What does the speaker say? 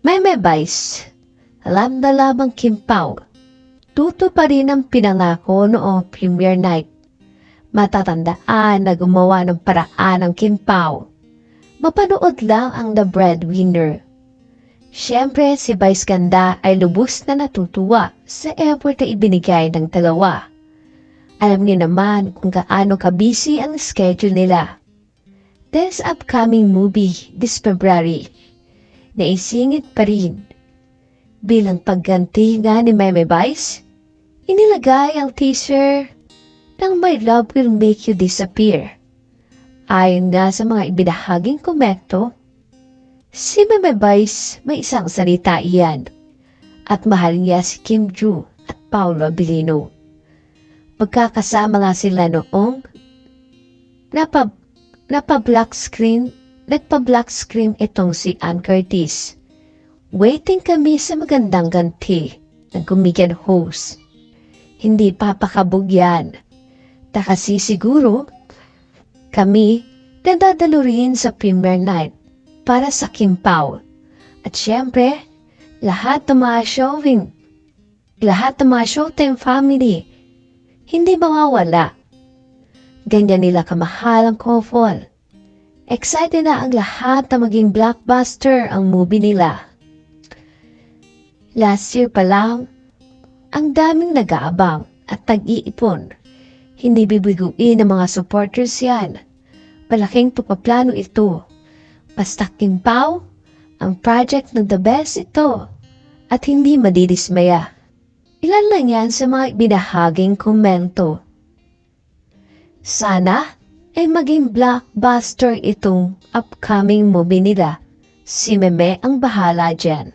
May may vice. Alam na lamang Kim Pao. Tuto pa rin ang pinangako noong premiere night. Matatandaan na gumawa ng paraan ng Kim Pao. Mapanood lang ang The Breadwinner. Siyempre, si Vice Ganda ay lubos na natutuwa sa effort na ibinigay ng dalawa. Alam niyo naman kung gaano ka-busy ang schedule nila. This upcoming movie this February, naisingit pa rin. Bilang pagganti nga ni Meme Vice, inilagay ang teaser ng My Love Will Make You Disappear. Ayon nga sa mga ibinahaging komento, si Meme Vice may isang salita iyan at mahal niya si Kim Joo at Paolo Abilino. Magkakasama nga sila noong napa, napa-black screen, nagpa-black screen itong si Ann Curtis. Waiting kami sa magandang ganti ng comedian host. Hindi papakabog yan. Ta kasi siguro, kami nadadalo rin sa premiere night para sa Kim Pao. At syempre, lahat ng mga showing, lahat ng mga Showtime family, hindi mawawala. Ganyan nila kamahal ang couple. Excited na ang lahat na maging blockbuster ang movie nila. Last year pa lang, ang daming nag-aabang at tag-iipon. Hindi bibiguin ng mga supporters yan. Malaking tupaplano ito. Basta kimpaw, ang project ng the best ito. At hindi madidismaya. Ilan lang yan sa mga binahaging komento. Sana ay maging blockbuster itong upcoming movie nila. Si Meme ang bahala dyan.